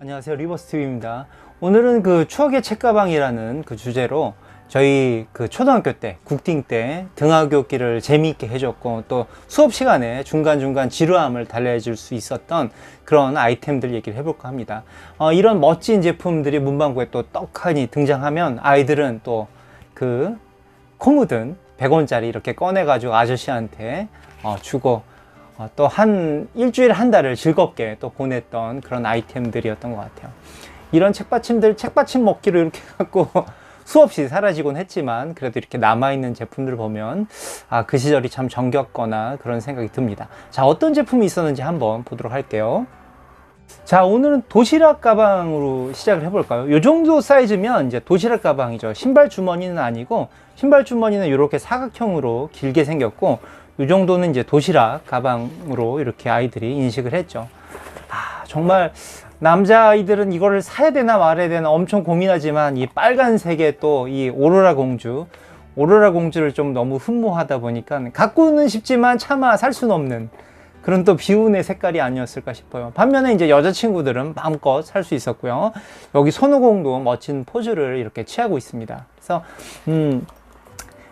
안녕하세요. 리버스TV입니다. 오늘은 그 추억의 책가방이라는 그 주제로 저희 그 초등학교 때 국딩 때 등하교길을 재미있게 해줬고 또 수업 시간에 중간중간 지루함을 달래줄 수 있었던 그런 아이템들 얘기를 해볼까 합니다. 어, 이런 멋진 제품들이 문방구에 또 떡하니 등장하면 아이들은 또 그 코 묻은 100원짜리 이렇게 꺼내가지고 아저씨한테 어, 주고 어, 또 한 일주일 한 달을 즐겁게 또 보냈던 그런 아이템들이었던 것 같아요. 이런 책받침들 책받침 먹기로 이렇게 갖고 수없이 사라지곤 했지만 그래도 이렇게 남아있는 제품들을 보면 아 그 시절이 참 정겹거나 그런 생각이 듭니다. 자 어떤 제품이 있었는지 한번 보도록 할게요. 자 오늘은 도시락 가방으로 시작을 해볼까요? 요 정도 사이즈면 이제 도시락 가방이죠. 신발 주머니는 아니고 신발 주머니는 이렇게 사각형으로 길게 생겼고 이 정도는 이제 도시락 가방으로 이렇게 아이들이 인식을 했죠. 아, 정말 남자아이들은 이거를 사야 되나 말아야 되나 엄청 고민하지만 이 빨간색의 또 이 오로라 공주, 오로라 공주를 좀 너무 흠모하다 보니까 갖고는 싶지만 차마 살 수는 없는 그런 또 비운의 색깔이 아니었을까 싶어요. 반면에 이제 여자친구들은 마음껏 살 수 있었고요. 여기 손오공도 멋진 포즈를 이렇게 취하고 있습니다. 그래서, 음,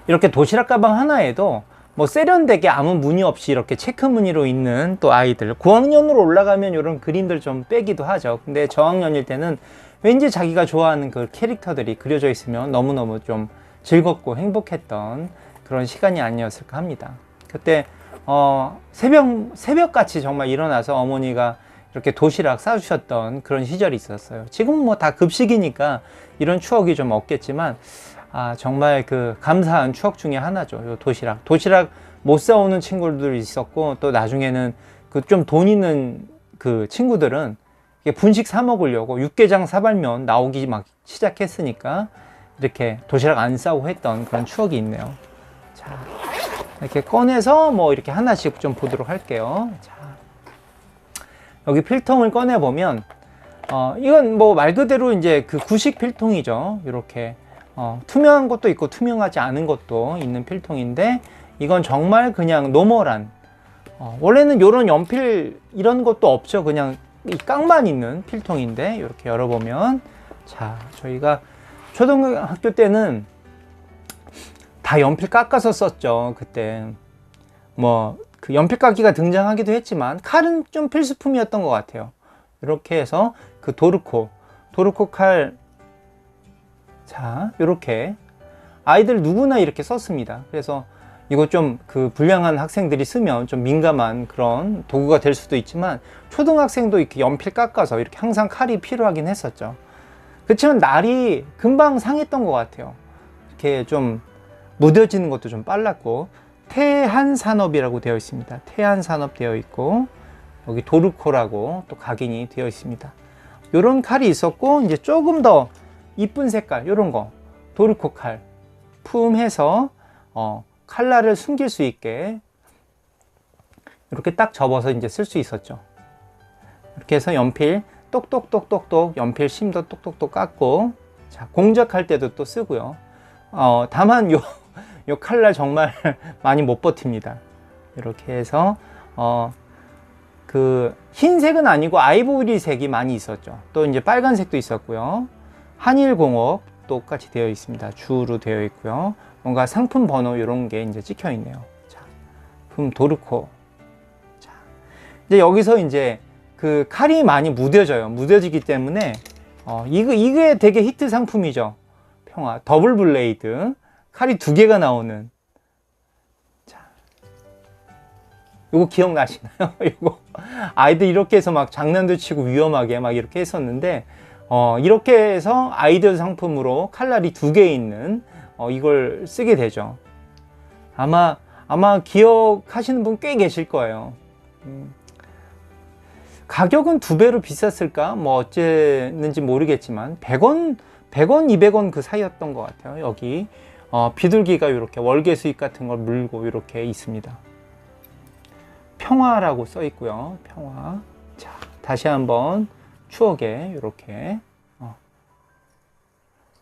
이렇게 도시락 가방 하나에도 뭐 세련되게 아무 무늬 없이 이렇게 체크 무늬로 있는 또 아이들. 고학년으로 올라가면 이런 그림들 좀 빼기도 하죠. 근데 저학년일 때는 왠지 자기가 좋아하는 그 캐릭터들이 그려져 있으면 너무너무 좀 즐겁고 행복했던 그런 시간이 아니었을까 합니다. 그때 어 새벽 새벽같이 정말 일어나서 어머니가 이렇게 도시락 싸주셨던 그런 시절이 있었어요. 지금은 뭐다 급식이니까 이런 추억이 좀 없겠지만 아, 정말 그 감사한 추억 중에 하나죠. 요 도시락. 도시락 못 사오는 친구들도 있었고, 또 나중에는 그 좀 돈 있는 그 친구들은 분식 사 먹으려고 육개장 사발면 나오기 막 시작했으니까 이렇게 도시락 안 싸고 했던 그런 추억이 있네요. 자, 이렇게 꺼내서 뭐 이렇게 하나씩 좀 보도록 할게요. 자, 여기 필통을 꺼내 보면, 어, 이건 뭐 말 그대로 이제 그 구식 필통이죠. 이렇게. 어, 투명한 것도 있고 투명하지 않은 것도 있는 필통인데 이건 정말 그냥 노멀한 어, 원래는 이런 연필 이런 것도 없죠. 그냥 이 깡만 있는 필통인데 이렇게 열어보면. 자 저희가 초등학교 때는 다 연필 깎아서 썼죠. 그때 뭐 그 연필 깎기가 등장하기도 했지만 칼은 좀 필수품이었던 것 같아요. 이렇게 해서 그 도르코 도르코 칼 자, 이렇게 아이들 누구나 이렇게 썼습니다. 그래서 이거 좀 그 불량한 학생들이 쓰면 좀 민감한 그런 도구가 될 수도 있지만 초등학생도 이렇게 연필 깎아서 이렇게 항상 칼이 필요하긴 했었죠. 그렇지만 날이 금방 상했던 것 같아요. 이렇게 좀 무뎌지는 것도 좀 빨랐고 태한 산업이라고 되어 있습니다. 태한 산업 되어 있고 여기 도르코라고 또 각인이 되어 있습니다. 이런 칼이 있었고 이제 조금 더 이쁜 색깔 이런 거 도르코 칼 품해서 어, 칼날을 숨길 수 있게 이렇게 딱 접어서 이제 쓸 수 있었죠. 이렇게 해서 연필 똑똑똑똑똑 연필 심도 똑똑똑 깎고 자 공작할 때도 또 쓰고요. 어, 다만 요, 요 칼날 정말 많이 못 버팁니다. 이렇게 해서 어, 그 흰색은 아니고 아이보리 색이 많이 있었죠. 또 이제 빨간색도 있었고요. 한일공업 똑같이 되어 있습니다. 주로 되어 있고요. 뭔가 상품 번호 이런 게 이제 찍혀 있네요. 자, 품 도르코. 자, 이제 여기서 이제 그 칼이 많이 무뎌져요. 무뎌지기 때문에 어, 이거 이게 되게 히트 상품이죠. 평화 더블 블레이드 칼이 두 개가 나오는. 자, 이거 기억나시나요? 이거 아이들 이렇게 해서 막 장난도 치고 위험하게 막 이렇게 했었는데. 어, 이렇게 해서 아이들 상품으로 칼날이 두 개 있는 어, 이걸 쓰게 되죠. 아마 아마 기억하시는 분 꽤 계실 거예요. 음. 가격은 두 배로 비쌌을까? 뭐 어쨌는지 모르겠지만 100원, 100원, 200원 그 사이였던 것 같아요. 여기 어, 비둘기가 이렇게 월계 수익 같은 걸 물고 이렇게 있습니다. 평화라고 써 있고요. 평화. 자, 다시 한번 추억에 이렇게 어.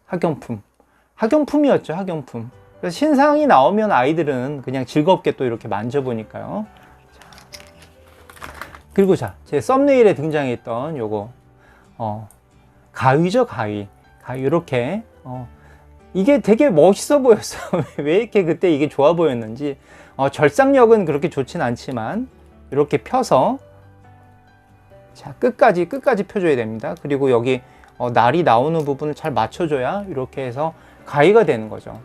학용품 학용품이었죠 학용품 그래서 신상이 나오면 아이들은 그냥 즐겁게 또 이렇게 만져보니까요 자. 그리고 자제 썸네일에 등장했던 요거 어, 가위죠, 가위. 가위, 이렇게. 어, 이게 되게 멋있어 보였어요. 왜 이렇게 그때 이게 좋아 보였는지. 어, 절삭력은 그렇게 좋진 않지만, 이렇게 펴서, 자, 끝까지, 끝까지 펴줘야 됩니다. 그리고 여기, 어, 날이 나오는 부분을 잘 맞춰줘야 이렇게 해서 가위가 되는 거죠.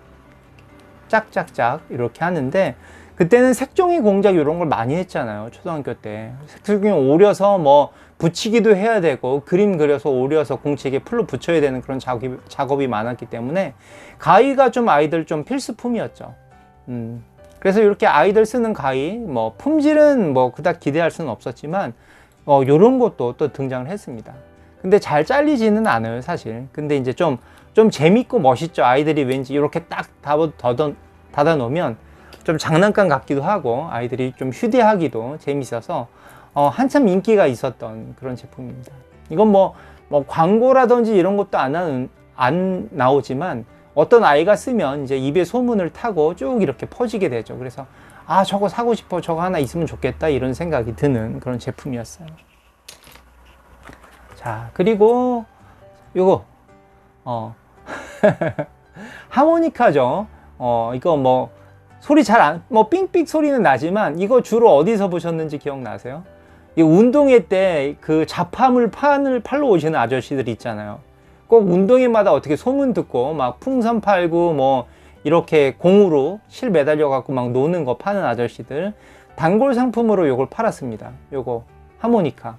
짝짝짝, 이렇게 하는데, 그때는 색종이 공작 이런 걸 많이 했잖아요. 초등학교 때. 색종이 오려서 뭐 붙이기도 해야 되고 그림 그려서 오려서 공책에 풀로 붙여야 되는 그런 작업이, 작업이 많았기 때문에 가위가 좀 아이들 좀 필수품이었죠. 음. 그래서 이렇게 아이들 쓰는 가위, 뭐 품질은 뭐 그닥 기대할 수는 없었지만 어, 요런 것도 또 등장을 했습니다. 근데 잘 잘리지는 않아요, 사실. 근데 이제 좀, 좀 재밌고 멋있죠. 아이들이 왠지 이렇게 딱 닫아, 놓으면 좀 장난감 같기도 하고 아이들이 좀 휴대하기도 재밌어서 어, 한참 인기가 있었던 그런 제품입니다. 이건 뭐, 뭐 광고라든지 이런 것도 안, 하는, 안 나오지만 어떤 아이가 쓰면 이제 입에 소문을 타고 쭉 이렇게 퍼지게 되죠. 그래서 아 저거 사고 싶어 저거 하나 있으면 좋겠다 이런 생각이 드는 그런 제품이었어요. 자 그리고 요거 어 하모니카죠. 어 이거 뭐 소리 잘 안, 뭐 삥삥 소리는 나지만 이거 주로 어디서 보셨는지 기억나세요? 이 운동회 때 그 잡화물 판을 팔러 오시는 아저씨들 있잖아요. 꼭 운동회마다 어떻게 소문 듣고 막 풍선 팔고 뭐 이렇게 공으로 실 매달려 갖고 막 노는 거 파는 아저씨들 단골 상품으로 요걸 팔았습니다. 요거 하모니카.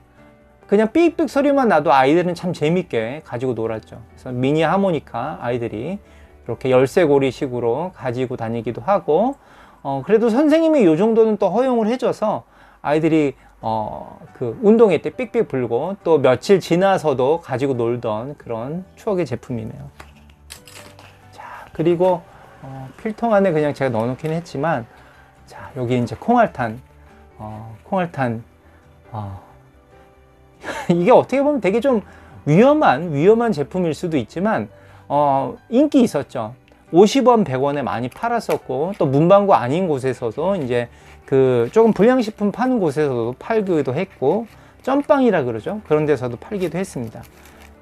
그냥 삑삑 소리만 나도 아이들은 참 재밌게 가지고 놀았죠. 그래서 미니 하모니카 아이들이 이렇게 열쇠고리 식으로 가지고 다니기도 하고 어, 그래도 선생님이 요 정도는 또 허용을 해줘서 아이들이 어, 그 운동회 때 삑삑 불고 또 며칠 지나서도 가지고 놀던 그런 추억의 제품이네요. 자, 그리고 어, 필통 안에 그냥 제가 넣어놓긴 했지만 자, 여기 이제 콩알탄 어, 콩알탄 어, 이게 어떻게 보면 되게 좀 위험한 위험한 제품일 수도 있지만 어, 인기 있었죠. 50원, 100원에 많이 팔았었고 또 문방구 아닌 곳에서도 이제 그 조금 불량식품 파는 곳에서도 팔기도 했고 점빵이라 그러죠. 그런 데서도 팔기도 했습니다.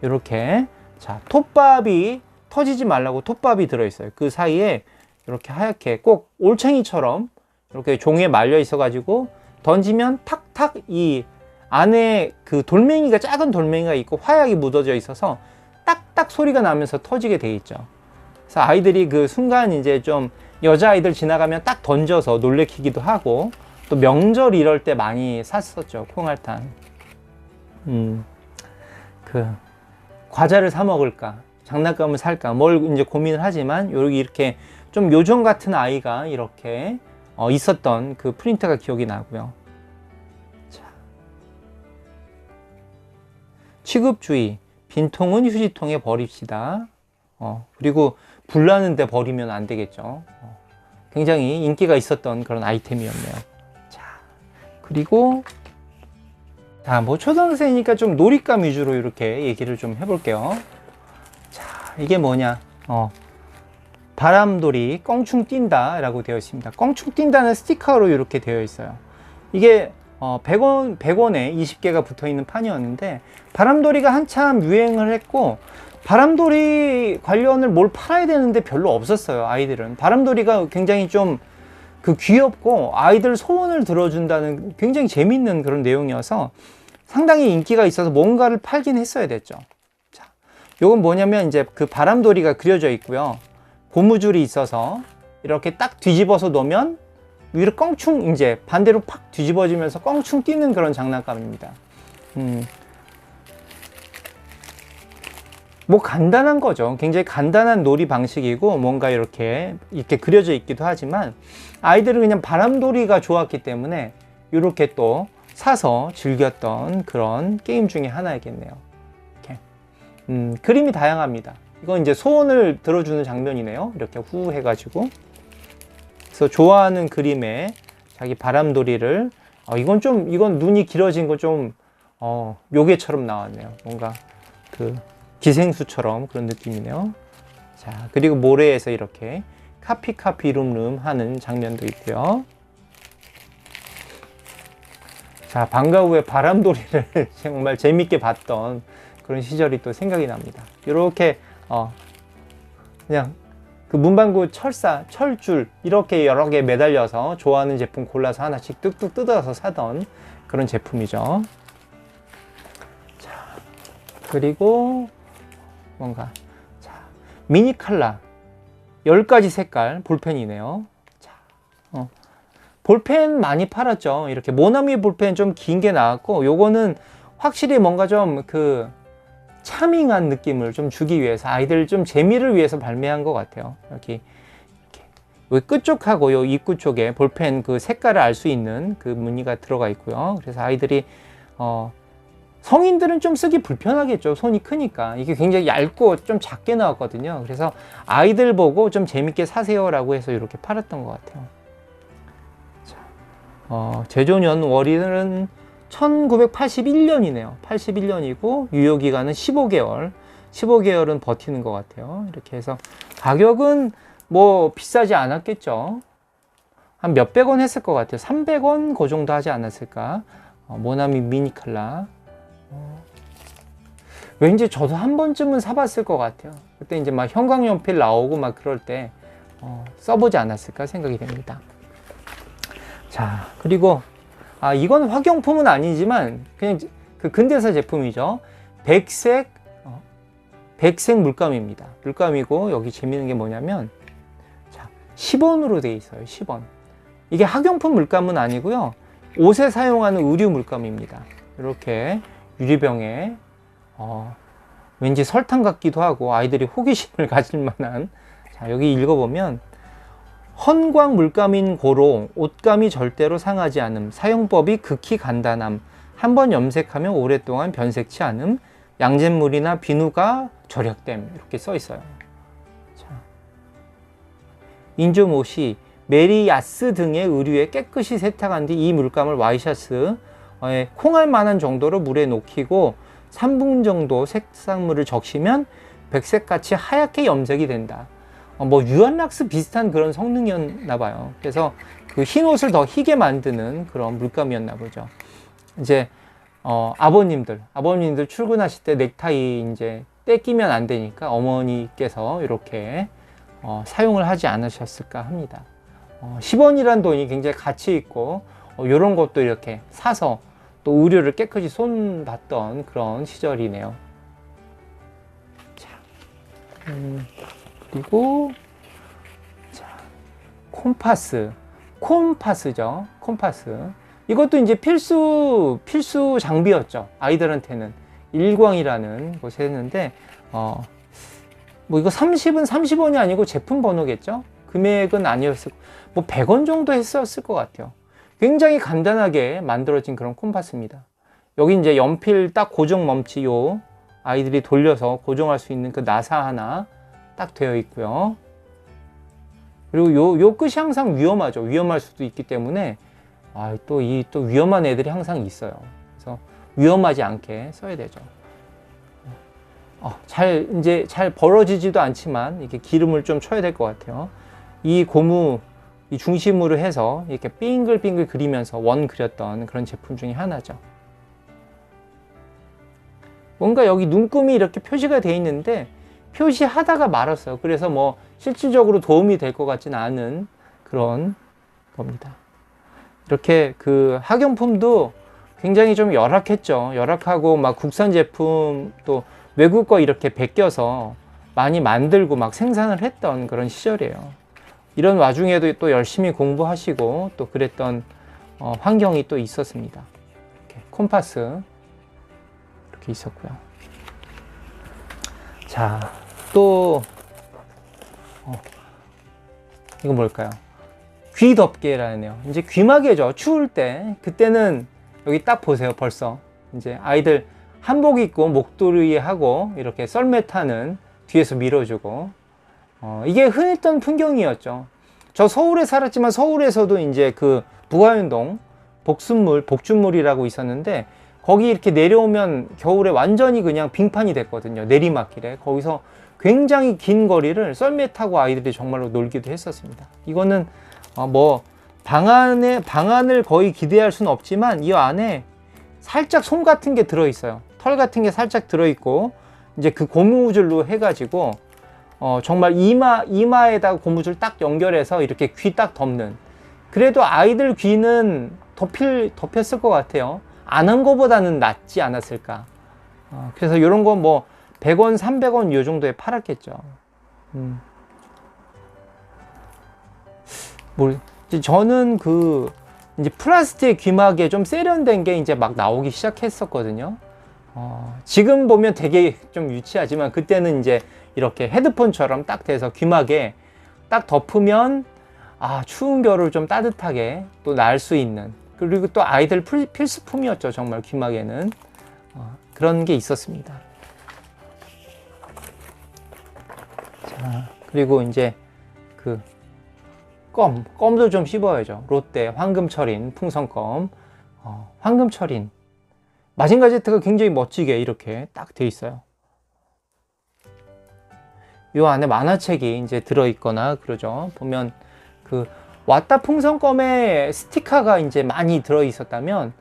이렇게 자 톱밥이 터지지 말라고 톱밥이 들어있어요. 그 사이에 이렇게 하얗게 꼭 올챙이처럼 이렇게 종이에 말려 있어 가지고 던지면 탁탁 이 안에 그 돌멩이가 작은 돌멩이가 있고 화약이 묻어져 있어서 딱딱 소리가 나면서 터지게 돼 있죠. 그래서 아이들이 그 순간 이제 좀 여자아이들 지나가면 딱 던져서 놀래키기도 하고 또 명절 이럴 때 많이 샀었죠. 콩알탄. 음, 그 과자를 사 먹을까, 장난감을 살까, 뭘 이제 고민을 하지만 여기 이렇게 좀 요정 같은 아이가 이렇게 어, 있었던 그 프린터가 기억이 나고요. 자. 취급주의. 빈통은 휴지통에 버립시다. 어, 그리고 불나는데 버리면 안 되겠죠. 어, 굉장히 인기가 있었던 그런 아이템이었네요. 자, 그리고 자, 뭐 초등학생이니까 좀 놀잇감 위주로 이렇게 얘기를 좀 해볼게요. 자, 이게 뭐냐? 어, 바람돌이 껑충 뛴다 라고 되어 있습니다. 껑충 뛴다는 스티커로 이렇게 되어 있어요. 이게 어, 100원, 100원에 20개가 붙어 있는 판이었는데, 바람돌이가 한참 유행을 했고, 바람돌이 관련을 뭘 팔아야 되는데 별로 없었어요, 아이들은. 바람돌이가 굉장히 좀 그 귀엽고, 아이들 소원을 들어준다는 굉장히 재밌는 그런 내용이어서 상당히 인기가 있어서 뭔가를 팔긴 했어야 됐죠. 자, 요건 뭐냐면 이제 그 바람돌이가 그려져 있고요. 고무줄이 있어서 이렇게 딱 뒤집어서 놓으면 위로 껑충 이제 반대로 팍 뒤집어지면서 껑충 뛰는 그런 장난감입니다. 음. 뭐 간단한 거죠. 굉장히 간단한 놀이 방식이고 뭔가 이렇게 이렇게 그려져 있기도 하지만 아이들은 그냥 바람돌이가 좋았기 때문에 이렇게 또 사서 즐겼던 그런 게임 중에 하나이겠네요. 음, 그림이 다양합니다. 이건 이제 소원을 들어주는 장면이네요. 이렇게 후 해가지고. 그래서 좋아하는 그림에 자기 바람돌이를 어, 이건 좀 이건 눈이 길어진 거좀 어, 요괴처럼 나왔네요. 뭔가 그 기생수처럼 그런 느낌이네요. 자 그리고 모래에서 이렇게 카피 카피 룸룸 하는 장면도 있고요. 자 방과 후에 바람돌이를 정말 재밌게 봤던 그런 시절이 또 생각이 납니다. 이렇게 어 그냥 그 문방구 철사, 철줄 이렇게 여러 개 매달려서 좋아하는 제품 골라서 하나씩 뚝뚝 뜯어서 사던 그런 제품이죠. 자, 그리고 뭔가 자, 미니 칼라 10가지 색깔 볼펜이네요. 자, 어. 볼펜 많이 팔았죠. 이렇게 모나미 볼펜 좀 긴 게 나왔고 요거는 확실히 뭔가 좀 그 차밍한 느낌을 좀 주기 위해서 아이들 좀 재미를 위해서 발매한 것 같아요. 이렇게, 이렇게. 요 끝쪽하고 요 입구 쪽에 볼펜 그 색깔을 알 수 있는 그 무늬가 들어가 있고요. 그래서 아이들이 어 성인들은 좀 쓰기 불편하겠죠. 손이 크니까. 이게 굉장히 얇고 좀 작게 나왔거든요. 그래서 아이들 보고 좀 재밌게 사세요라고 해서 이렇게 팔았던 것 같아요. 자, 어, 제조년 월일은 1981년이네요. 81년이고 유효 기간은 15개월. 15개월은 버티는 것 같아요. 이렇게 해서 가격은 뭐 비싸지 않았겠죠. 한 몇백 원 했을 것 같아요. 300원 그 정도 하지 않았을까. 어, 모나미 미니 칼라. 어, 왠지 저도 한 번쯤은 사봤을 것 같아요. 그때 이제 막 형광연필 나오고 막 그럴 때 어, 써보지 않았을까 생각이 됩니다. 자, 그리고 아, 이건 화경품은 아니지만 그냥 그 근대사 제품이죠. 백색 어, 백색 물감입니다. 물감이고 여기 재미있는 게 뭐냐면 자, 10원으로 돼 있어요. 10원. 이게 학용품 물감은 아니고요. 옷에 사용하는 의류 물감입니다. 이렇게 유리병에 어, 왠지 설탕 같기도 하고 아이들이 호기심을 가질 만한 자, 여기 읽어보면 헌광 물감인 고로 옷감이 절대로 상하지 않음 사용법이 극히 간단함 한 번 염색하면 오랫동안 변색치 않음 양잿물이나 비누가 절약됨 이렇게 써 있어요 자. 인조못이 메리야스 등의 의류에 깨끗이 세탁한 뒤 이 물감을 와이셔츠에 콩할 만한 정도로 물에 녹이고 3분 정도 색상물을 적시면 백색같이 하얗게 염색이 된다. 어, 뭐 유한락스 비슷한 그런 성능이었나 봐요. 그래서 그 흰 옷을 더 희게 만드는 그런 물감이었나 보죠. 이제 어, 아버님들, 아버님들 출근하실 때 넥타이 이제 떼끼면 안 되니까 어머니께서 이렇게 어, 사용을 하지 않으셨을까 합니다. 어, 10원이란 돈이 굉장히 가치 있고 어, 이런 것도 이렇게 사서 또 의류를 깨끗이 손봤던 그런 시절이네요. 자, 음, 그리고 자, 콤파스, 콤파스죠. 콤파스. 이것도 이제 필수 필수 장비였죠. 아이들한테는 일광이라는 곳에 했는데 어, 뭐 이거 30은 30원이 아니고 제품 번호겠죠. 금액은 아니었을 뭐 100원 정도 했었을 것 같아요. 굉장히 간단하게 만들어진 그런 콤파스입니다. 여기 이제 연필 딱 고정 멈치 요 아이들이 돌려서 고정할 수 있는 그 나사 하나 딱 되어 있고요. 그리고 요, 요 끝이 항상 위험하죠. 위험할 수도 있기 때문에 아, 또 이 또 위험한 애들이 항상 있어요. 그래서 위험하지 않게 써야 되죠. 어, 잘 이제 잘 벌어지지도 않지만 이렇게 기름을 좀 쳐야 될 것 같아요. 이 고무 이 중심으로 해서 이렇게 빙글빙글 그리면서 원 그렸던 그런 제품 중에 하나죠. 뭔가 여기 눈금이 이렇게 표시가 되어 있는데 표시하다가 말았어요. 그래서 뭐 실질적으로 도움이 될 것 같지는 않은 그런 겁니다. 이렇게 그 학용품도 굉장히 좀 열악했죠. 열악하고 막 국산 제품 또 외국 거 이렇게 베껴서 많이 만들고 막 생산을 했던 그런 시절이에요. 이런 와중에도 또 열심히 공부하시고 또 그랬던 어, 환경이 또 있었습니다. 이렇게 콤파스 이렇게 있었고요. 자, 또 어, 이거 뭘까요? 귀 덮개라네요. 이제 귀마개죠. 추울 때 그때는 여기 딱 보세요. 벌써 이제 아이들 한복 입고 목도리 하고 이렇게 썰매 타는 뒤에서 밀어주고 어, 이게 흔했던 풍경이었죠. 저 서울에 살았지만 서울에서도 이제 그 부하연동 복순물, 복준물이라고 있었는데 거기 이렇게 내려오면 겨울에 완전히 그냥 빙판이 됐거든요. 내리막길에. 거기서 굉장히 긴 거리를 썰매 타고 아이들이 정말로 놀기도 했었습니다. 이거는 어, 뭐 방안에 방안을 거의 기대할 수는 없지만 이 안에 살짝 솜 같은 게 들어 있어요. 털 같은 게 살짝 들어 있고 이제 그 고무줄로 해가지고 어, 정말 이마 이마에다가 고무줄 딱 연결해서 이렇게 귀 딱 덮는. 그래도 아이들 귀는 덮일 덮였을 것 같아요. 안 한 거보다는 낫지 않았을까. 어, 그래서 이런 거뭐 100원, 300원 요 정도에 팔았겠죠. 음. 뭘 저는 그 이제 플라스틱 귀마개 좀 세련된 게 이제 막 나오기 시작했었거든요. 어, 지금 보면 되게 좀 유치하지만 그때는 이제 이렇게 헤드폰처럼 딱 돼서 귀마개 딱 덮으면 아 추운 겨울을 좀 따뜻하게 또 날 수 있는 그리고 또 아이들 필, 필수품이었죠 정말 귀마개는 어, 그런 게 있었습니다. 그리고 이제 그 껌, 껌도 좀 씹어야죠. 롯데 황금철인 풍선껌, 어, 황금철인 마징가제트가 굉장히 멋지게 이렇게 딱 돼 있어요. 요 안에 만화책이 이제 들어있거나 그러죠. 보면 그 왔다 풍선껌에 스티커가 이제 많이 들어있었다면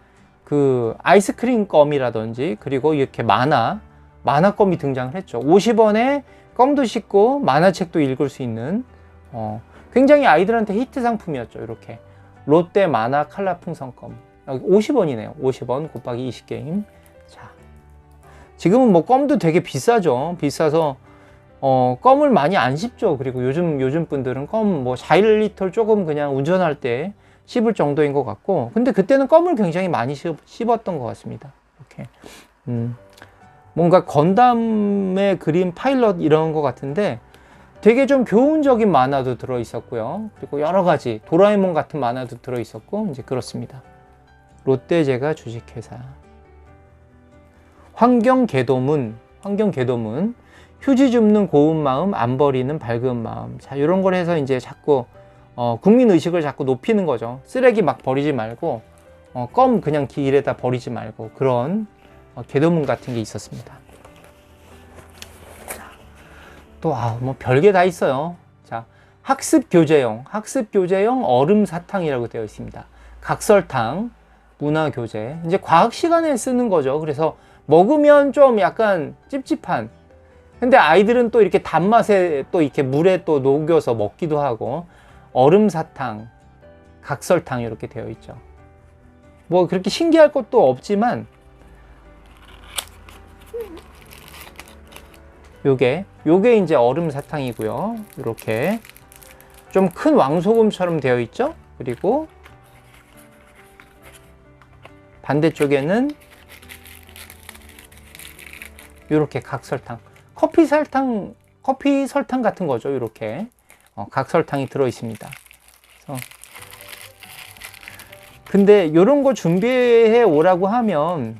그 아이스크림 껌이라든지 그리고 이렇게 만화 만화 껌이 등장을 했죠. 50원에 껌도 씹고 만화책도 읽을 수 있는 어, 굉장히 아이들한테 히트 상품이었죠. 이렇게 롯데 만화 칼라 풍선껌 여기 50원이네요. 50원 곱하기 20게임. 자, 지금은 뭐 껌도 되게 비싸죠. 비싸서 어, 껌을 많이 안 씹죠. 그리고 요즘 요즘 분들은 껌 뭐 4리터 조금 그냥 운전할 때 씹을 정도인 것 같고, 근데 그때는 껌을 굉장히 많이 씹, 씹었던 것 같습니다. 이렇게 음, 뭔가 건담의 그림 파일럿 이런 것 같은데 되게 좀 교훈적인 만화도 들어 있었고요. 그리고 여러 가지 도라에몽 같은 만화도 들어 있었고 이제 그렇습니다. 롯데제가 주식회사 환경개도문 환경개도문 휴지 줍는 고운 마음 안 버리는 밝은 마음 자 이런 걸 해서 이제 자꾸 어, 국민 의식을 자꾸 높이는 거죠 쓰레기 막 버리지 말고 어, 껌 그냥 길에다 버리지 말고 그런 어, 개도문 같은 게 있었습니다. 또 아 뭐 별게 다 있어요. 자 학습 교재용 학습 교재용 얼음 사탕이라고 되어 있습니다. 각설탕 문화 교재. 이제 과학 시간에 쓰는 거죠. 그래서 먹으면 좀 약간 찝찝한. 근데 아이들은 또 이렇게 단맛에 또 이렇게 물에 또 녹여서 먹기도 하고 얼음 사탕, 각설탕 이렇게 되어 있죠. 뭐 그렇게 신기할 것도 없지만 요게 요게 이제 얼음 사탕이고요. 이렇게 좀 큰 왕소금처럼 되어 있죠. 그리고 반대쪽에는 이렇게 각설탕. 커피 설탕, 커피 설탕 같은 거죠. 이렇게 어, 각설탕이 들어 있습니다. 근데 이런 거 준비해 오라고 하면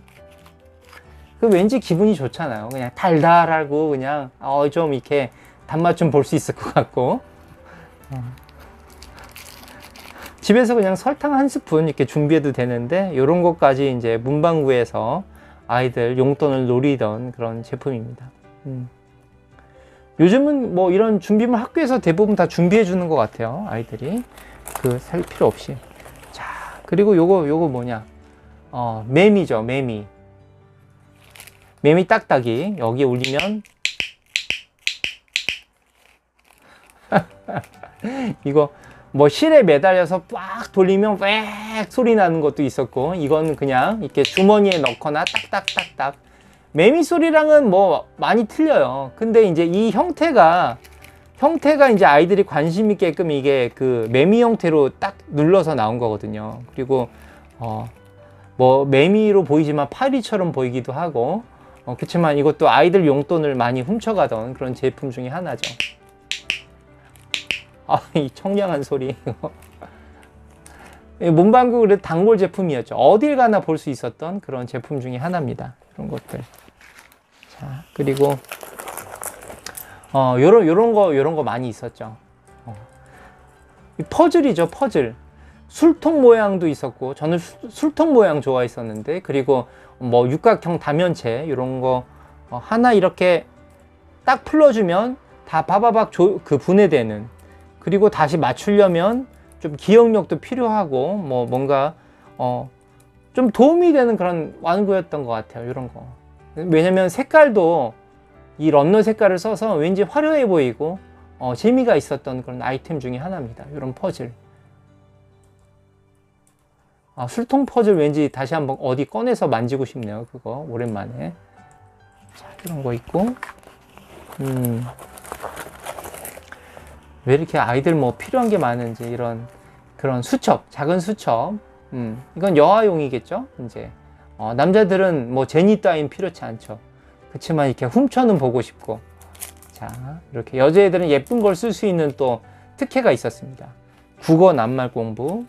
그 왠지 기분이 좋잖아요. 그냥 달달하고 그냥 어, 좀 이렇게 단맛 좀 볼 수 있을 것 같고 어. 집에서 그냥 설탕 한 스푼 이렇게 준비해도 되는데 이런 것까지 이제 문방구에서 아이들 용돈을 노리던 그런 제품입니다. 음. 요즘은 뭐 이런 준비물 학교에서 대부분 다 준비해 주는 것 같아요. 아이들이. 그 살 필요 없이. 자, 그리고 요거, 요거 뭐냐. 어, 매미죠, 매미. 매미 딱딱이. 여기에 올리면. 이거 뭐 실에 매달려서 빡 돌리면 빽 소리 나는 것도 있었고 이건 그냥 이렇게 주머니에 넣거나 딱딱딱딱 매미 소리랑은 뭐 많이 틀려요. 근데 이제 이 형태가 형태가 이제 아이들이 관심 있게끔 이게 그 매미 형태로 딱 눌러서 나온 거거든요. 그리고 어 뭐 매미로 보이지만 파리처럼 보이기도 하고 어 그렇지만 이것도 아이들 용돈을 많이 훔쳐가던 그런 제품 중에 하나죠. 아, 이 청량한 소리. 문방구 그 단골 제품이었죠. 어딜 가나 볼 수 있었던 그런 제품 중에 하나입니다. 이런 것들. 자, 그리고 어, 요런 요런 거 요런 거 많이 있었죠. 어. 퍼즐이죠, 퍼즐. 술통 모양도 있었고 저는 수, 술통 모양 좋아했었는데 그리고 뭐 육각형 다면체 이런 거 어, 하나 이렇게 딱 풀어주면 다 바바박 조, 그 분해되는 그리고 다시 맞추려면 좀 기억력도 필요하고 뭐 뭔가 어, 좀 도움이 되는 그런 완구였던 것 같아요. 이런 거. 왜냐면 색깔도 이 런너 색깔을 써서 왠지 화려해 보이고 어, 재미가 있었던 그런 아이템 중에 하나입니다. 이런 퍼즐. 아, 술통 퍼즐 왠지 다시 한번 어디 꺼내서 만지고 싶네요. 그거 오랜만에. 자, 이런 거 있고. 음. 왜 이렇게 아이들 뭐 필요한 게 많은지 이런 그런 수첩, 작은 수첩. 음, 이건 여아용이겠죠? 이제 어, 남자들은 뭐 제니 따윈 필요치 않죠. 그렇지만 이렇게 훔쳐는 보고 싶고. 자, 이렇게 여자애들은 예쁜 걸 쓸 수 있는 또 특혜가 있었습니다. 국어 낱말 공부.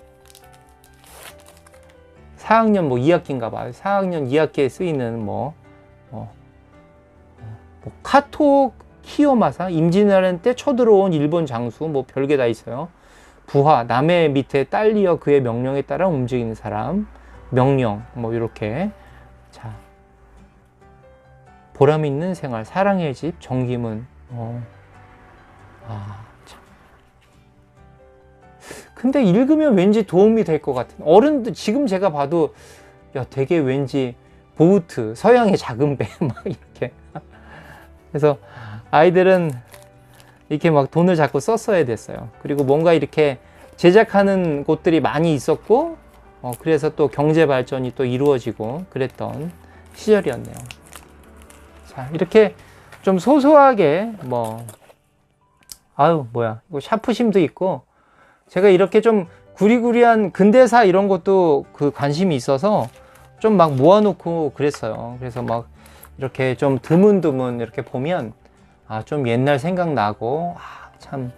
4학년 뭐 2학기인가 봐요. 4학년 2학기에 쓰이는 뭐, 어, 뭐 카톡 키요마사 임진왜란 때 쳐들어온 일본 장수 뭐 별게 다 있어요. 부하 남의 밑에 딸리어 그의 명령에 따라 움직이는 사람 명령 뭐 이렇게 자 보람 있는 생활 사랑의 집 정기문 어. 아, 참. 근데 읽으면 왠지 도움이 될 것 같은 어른들 지금 제가 봐도 야 되게 왠지 보우트 서양의 작은 배 막 이렇게 그래서 아이들은 이렇게 막 돈을 자꾸 썼어야 됐어요. 그리고 뭔가 이렇게 제작하는 곳들이 많이 있었고, 어, 그래서 또 경제 발전이 또 이루어지고 그랬던 시절이었네요. 자, 이렇게 좀 소소하게 뭐, 아유, 뭐야. 이거 샤프심도 있고, 제가 이렇게 좀 구리구리한 근대사 이런 것도 그 관심이 있어서 좀 막 모아놓고 그랬어요. 그래서 막 이렇게 좀 드문드문 이렇게 보면 아, 좀 옛날 생각나고, 아, 참.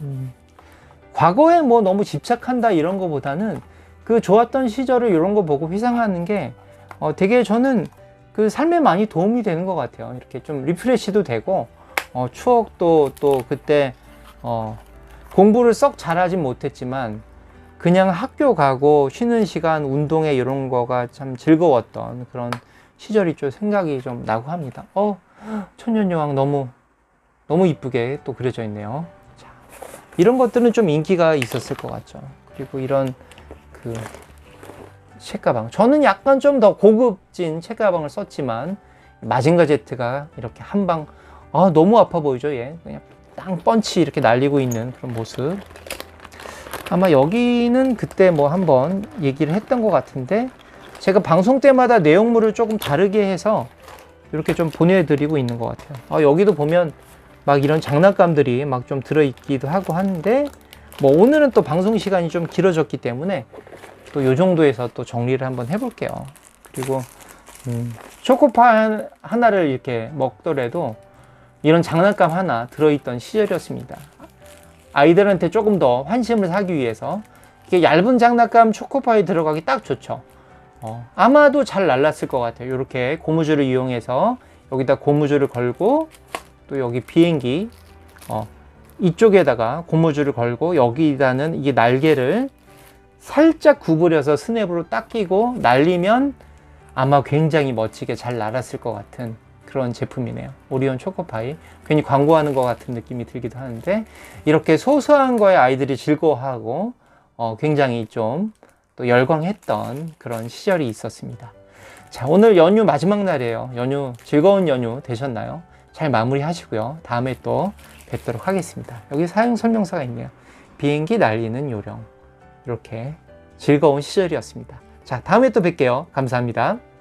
음, 과거에 뭐 너무 집착한다 이런 거보다는 그 좋았던 시절을 이런 거 보고 회상하는 게 어, 되게 저는 그 삶에 많이 도움이 되는 것 같아요. 이렇게 좀 리프레시도 되고, 어, 추억도 또 그때, 어, 공부를 썩 잘하진 못했지만, 그냥 학교 가고 쉬는 시간, 운동회 이런 거가 참 즐거웠던 그런 시절이 좀 생각이 좀 나고 합니다. 어, 천년여왕 너무 너무 이쁘게 또 그려져 있네요. 자, 이런 것들은 좀 인기가 있었을 것 같죠. 그리고 이런 그 책가방. 저는 약간 좀 더 고급진 책가방을 썼지만 마징가 제트가 이렇게 한 방, 아 너무 아파 보이죠, 얘. 그냥 땅 펀치 이렇게 날리고 있는 그런 모습. 아마 여기는 그때 뭐 한번 얘기를 했던 것 같은데 제가 방송 때마다 내용물을 조금 다르게 해서 이렇게 좀 보내드리고 있는 것 같아요. 아, 여기도 보면 막 이런 장난감들이 막 좀 들어있기도 하고 하는데 뭐 오늘은 또 방송 시간이 좀 길어졌기 때문에 또 요 정도에서 또 정리를 한번 해볼게요. 그리고 음, 초코파 하나를 이렇게 먹더라도 이런 장난감 하나 들어있던 시절이었습니다. 아이들한테 조금 더 환심을 사기 위해서 이게 얇은 장난감 초코파이 들어가기 딱 좋죠. 어, 아마도 잘 날랐을 것 같아요. 이렇게 고무줄을 이용해서 여기다 고무줄을 걸고 또 여기 비행기 어, 이쪽에다가 고무줄을 걸고 여기다는 이게 날개를 살짝 구부려서 스냅으로 딱 끼고 날리면 아마 굉장히 멋지게 잘 날았을 것 같은 그런 제품이네요. 오리온 초코파이. 괜히 광고하는 것 같은 느낌이 들기도 하는데 이렇게 소소한 거에 아이들이 즐거워하고 어, 굉장히 좀 또 열광했던 그런 시절이 있었습니다. 자, 오늘 연휴 마지막 날이에요. 연휴 즐거운 연휴 되셨나요? 잘 마무리하시고요. 다음에 또 뵙도록 하겠습니다. 여기 사용 설명서가 있네요. 비행기 날리는 요령. 이렇게 즐거운 시절이었습니다. 자, 다음에 또 뵐게요. 감사합니다.